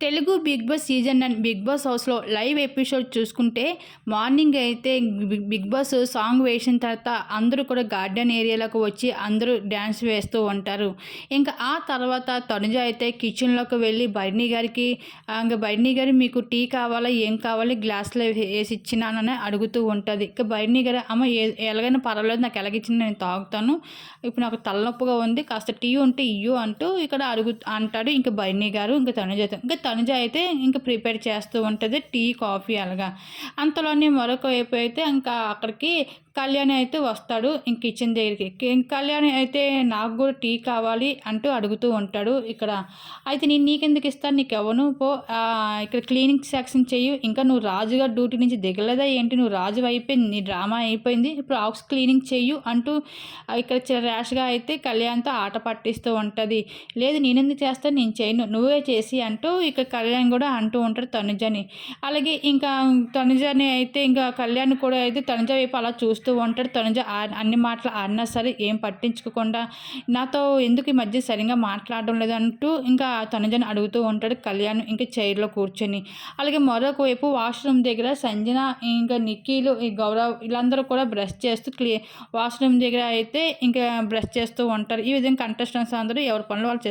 Telugu Bigg Boss season and Bigg Boss హౌస్లో live episode చూసుకుంటే morning అయితే Bigg Boss song వేసిన తర్వాత అందరూ కూడా గార్డెన్ ఏరియాలోకి వచ్చి అందరూ డ్యాన్స్ వేస్తూ ఉంటారు. ఇంకా ఆ తర్వాత తనుజ అయితే కిచెన్లోకి వెళ్ళి బైర్నీ గారికి ఇంకా బైర్నీ గారు మీకు టీ కావాలా ఏం కావాలి గ్లాస్లో వేసి ఇచ్చినానని అడుగుతూ ఉంటుంది. ఇంకా బైర్నీ గారు అమ్మ ఏ ఎలాగైనా పర్వాలేదు నాకు ఎలాగిచ్చిన నేను తాగుతాను. ఇప్పుడు నాకు తలనొప్పిగా ఉంది కాస్త టీ ఉంటే ఇయ్యు అంటూ ఇక్కడ అడుగు అంటాడు ఇంకా బైర్నీ గారు ఇంకా తనుజ ఇంకా తనుజ అయితే ఇంకా ప్రిపేర్ చేస్తూ ఉంటుంది టీ కాఫీ అలాగా. అంతలోనే మరొక వైపు అయితే ఇంకా అక్కడికి కళ్యాణి అయితే వస్తాడు ఇంక కిచెన్ దగ్గరికి. కళ్యాణి అయితే నాకు కూడా టీ కావాలి అంటూ అడుగుతూ ఉంటాడు ఇక్కడ. అయితే నేను నీకెందుకు ఇస్తాను? నీకు ఎవను పో. ఇక్కడ క్లీనింగ్ సెక్షన్ చెయ్యి. ఇంకా నువ్వు రాజుగారు డ్యూటీ నుంచి దిగలేదా ఏంటి? నువ్వు రాజు అయిపోయింది నీ డ్రామా అయిపోయింది. ఇప్పుడు హౌస్ క్లీనింగ్ చెయ్యు అంటూ ఇక్కడ ర్యాష్గా అయితే కళ్యాణ్తో ఆట పట్టిస్తూ ఉంటుంది. లేదు నేనెందుకు చేస్తాను? నేను చేయను నువ్వే చేసి అంటూ ఇక్కడ కళ్యాణ్ కూడా అంటూ ఉంటాడు తనుజని. అలాగే ఇంకా తనుజని అయితే ఇంకా కళ్యాణ్ కూడా అయితే తనుజ వైపు అలా చూస్తూ చూస్తూ ఉంటాడు తనుజ. అన్ని మాటలు ఆడినా సరే ఏం పట్టించుకోకుండా నాతో ఎందుకు ఈ మధ్య సరిగా మాట్లాడడం లేదంటూ ఇంకా తనుజని అడుగుతూ ఉంటాడు. కళ్యాణ్ ఇంకా చైర్లో కూర్చొని. అలాగే మరొక వైపు వాష్రూమ్ దగ్గర సంజన ఇంకా నిక్కీలు ఈ గౌరవ్ వీళ్ళందరూ కూడా బ్రష్ చేస్తూ క్లీ వాష్రూమ్ దగ్గర అయితే ఇంకా బ్రష్ చేస్తూ ఉంటారు. ఈ విధంగా కంటెస్టెంట్స్ అందరూ ఎవరి పనులు వాళ్ళు